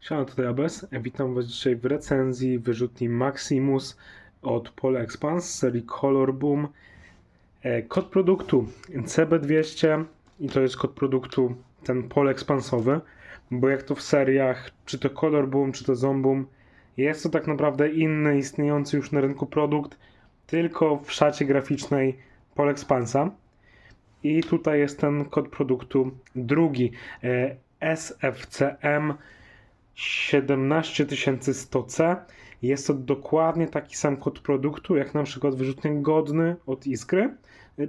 Siema, tutaj Abes. Witam Was dzisiaj w recenzji wyrzutni Maximus od Pole Expans z serii Color Boom. E, Kod produktu CB200 i to jest kod produktu ten pole ekspansowy, bo jak to w seriach, czy to Color Boom, czy to Zomboom, jest to tak naprawdę inny istniejący już na rynku produkt, tylko w szacie graficznej Pole Expansa. I tutaj jest ten kod produktu drugi, e, SFCM 17100C. Jest to dokładnie taki sam kod produktu, jak na przykład wyrzutnia godny od Iskry,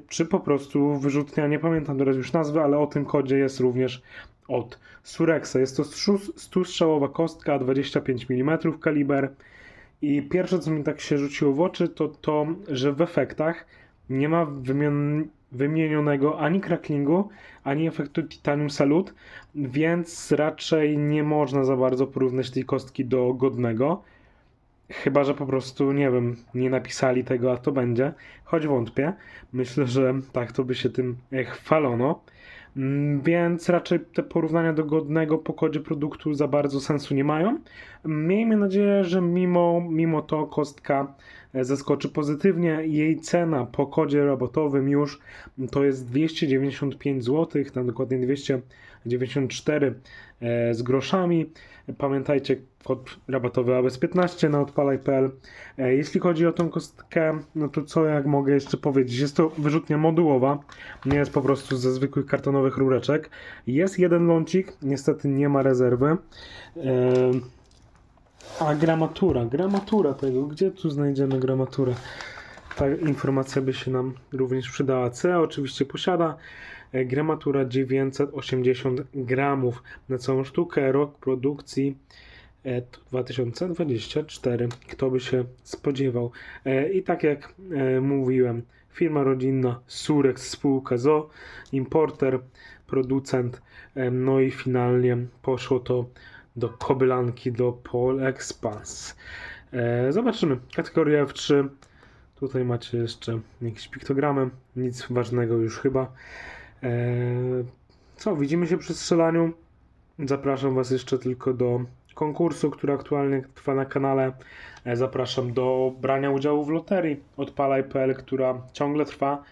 czy po prostu wyrzutnia, nie pamiętam teraz już nazwy, ale o tym kodzie jest również od Surexa. Jest to 100-strzałowa kostka, 25 mm kaliber. I pierwsze, co mi tak się rzuciło w oczy, to to, że w efektach nie ma wymian- wymienionego ani cracklingu, ani efektu Titanium Salute, więc raczej nie można za bardzo porównać tej kostki do godnego. Chyba, że po prostu, nie wiem, nie napisali tego, a to będzie. Choć wątpię. Myślę, że tak to by się tym e, chwalono. Mm, więc raczej te porównania do godnego po kodzie produktu za bardzo sensu nie mają. Miejmy nadzieję, że mimo, mimo to kostka e, zaskoczy pozytywnie. Jej cena po kodzie robotowym już to jest 295 zł, na dokładnie 200 zł. 94 e, z groszami. Pamiętajcie, kod rabatowy ABS15 na odpalaj.pl. E, jeśli chodzi o tą kostkę, no to co jak mogę jeszcze powiedzieć? Jest to wyrzutnia modułowa, nie jest po prostu ze zwykłych kartonowych rureczek. Jest jeden lącik, niestety nie ma rezerwy. E, a gramatura, gramatura tego, gdzie tu znajdziemy gramaturę? Ta informacja by się nam również przydała. C oczywiście posiada gramatura 980 gramów na całą sztukę, rok produkcji e, to 2024. Kto by się spodziewał? E, I tak jak e, mówiłem, firma rodzinna Surex spółka ZO, importer, producent, e, no i finalnie poszło to do kobylanki, do Pol Expans. E, Zobaczymy. Kategoria F3. Tutaj macie jeszcze jakieś piktogramy. Nic ważnego już chyba. E, Co, widzimy się przy strzelaniu. Zapraszam Was jeszcze tylko do konkursu, który aktualnie trwa na kanale. E, Zapraszam do brania udziału w loterii odpalaj.pl, która ciągle trwa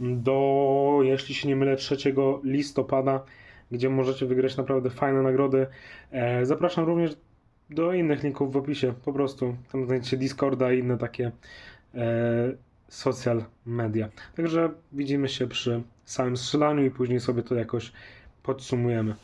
do, jeśli się nie mylę, 3 listopada, gdzie możecie wygrać naprawdę fajne nagrody. E, Zapraszam również do innych linków w opisie, po prostu tam znajdziecie Discorda i inne takie social media. Także widzimy się przy samym strzelaniu i później sobie to jakoś podsumujemy.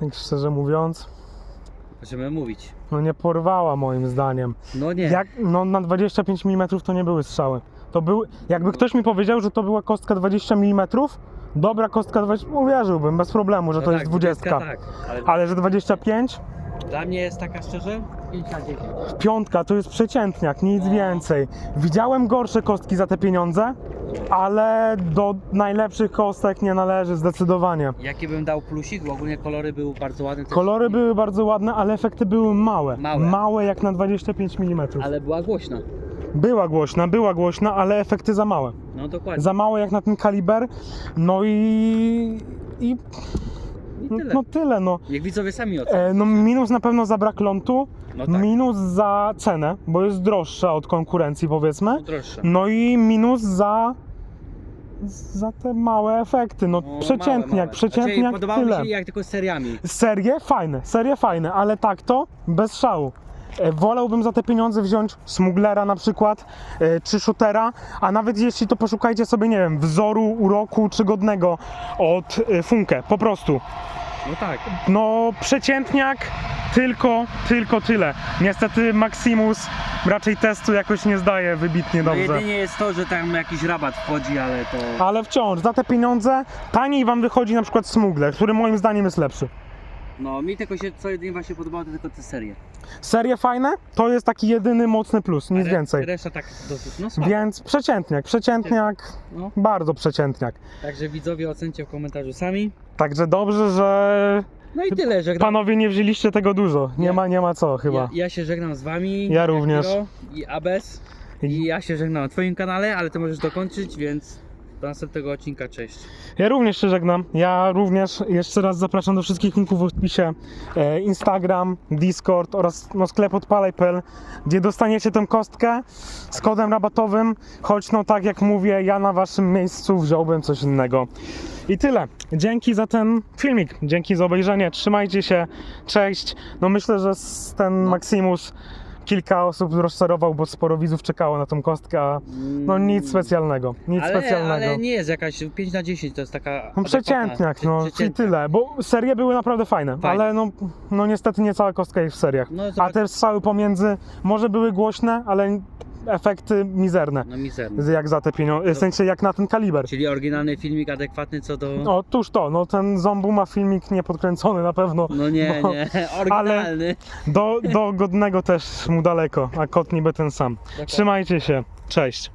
Tak szczerze mówiąc, Możemy mówić. no nie porwała moim zdaniem. No nie. Jak, no na 25 mm to nie były strzały. To były, jakby ktoś mi powiedział, że to była kostka 20 mm, dobra kostka 20, uwierzyłbym bez problemu, że No to tak, jest 20. Tak, ale, Ale że 25? dla mnie jest taka szczerze 5 na 10. Piątka to jest przeciętniak, nic No. więcej. Widziałem gorsze kostki za te pieniądze, ale do najlepszych kostek nie należy zdecydowanie. Jaki bym dał plusik? Bo ogólnie kolory były bardzo ładne. też. Kolory były bardzo ładne, ale efekty były małe. Małe. jak na 25 mm. Ale była głośna. Była głośna, była głośna, ale efekty za małe. No dokładnie. Za małe jak na ten kaliber. No i. i I No, tyle. no tyle, no. Niech widzowie sami ocenią. E, no minus na pewno za brak lądu, No tak, minus za cenę, bo jest droższa od konkurencji powiedzmy. droższe. No i minus za za te małe efekty. No No, przeciętniak, małe, małe. przeciętniak Znaczy, podobało tyle. mi się jak tylko z seriami. Serie fajne, serie fajne, ale tak to bez szału. E, Wolałbym za te pieniądze wziąć Smuglera na przykład, e, czy Shootera, a nawet jeśli to poszukajcie sobie, nie wiem, wzoru, uroku czy godnego od e, Funke, po prostu. No tak. No przeciętniak, tylko, tylko tyle. Niestety Maximus raczej testu jakoś nie zdaje wybitnie No dobrze. jedynie jest to, że tam jakiś rabat wchodzi, ale to... Ale wciąż, za te pieniądze taniej wam wychodzi na przykład Smugler, który moim zdaniem jest lepszy. No mi tylko się co jedynie właśnie podobało, to tylko te serie. Serie fajne, to jest taki jedyny mocny plus, nic re- więcej. Reszta tak dosyć, no słabo. Więc przeciętniak, przeciętniak, No. bardzo przeciętniak. Także widzowie ocencie w komentarzu sami. Także dobrze, że No i tyle, żegnam. panowie nie wzięliście tego dużo. Nie Nie. ma, nie ma co chyba. Ja, ja się żegnam z wami. Ja również. Jakiro I Abes. I ja się żegnam na twoim kanale, ale ty możesz dokończyć, więc do następnego odcinka, cześć. Ja również się żegnam. Ja również jeszcze raz zapraszam do wszystkich linków w opisie. E, Instagram, Discord oraz no, sklep odpalaj.pl, gdzie dostaniecie tę kostkę z kodem rabatowym. Choć no tak jak mówię, ja na waszym miejscu wziąłbym coś innego. I tyle. Dzięki za ten filmik. Dzięki za obejrzenie. Trzymajcie się. Cześć. No myślę, że ten No. Maximus kilka osób rozczarował, bo sporo widzów czekało na tą kostkę. a No nic specjalnego. Nic ale, specjalnego. ale nie jest jakaś 5 na 10, to jest taka. No przeciętniak, no i tyle, bo serie były naprawdę fajne, Fajne. ale no, no niestety nie cała kostka jest w seriach. No, A te strzały pomiędzy może były głośne, ale efekty mizerne, no mizerny. jak za te pieniądze, w sensie jak na ten kaliber. Czyli oryginalny filmik adekwatny co do. No tuż to, no ten Zombu ma filmik niepodkręcony na pewno, No nie, bo- nie, oryginalny. do, do godnego też mu daleko, a kot niby ten sam. Dokładnie. Trzymajcie się, cześć.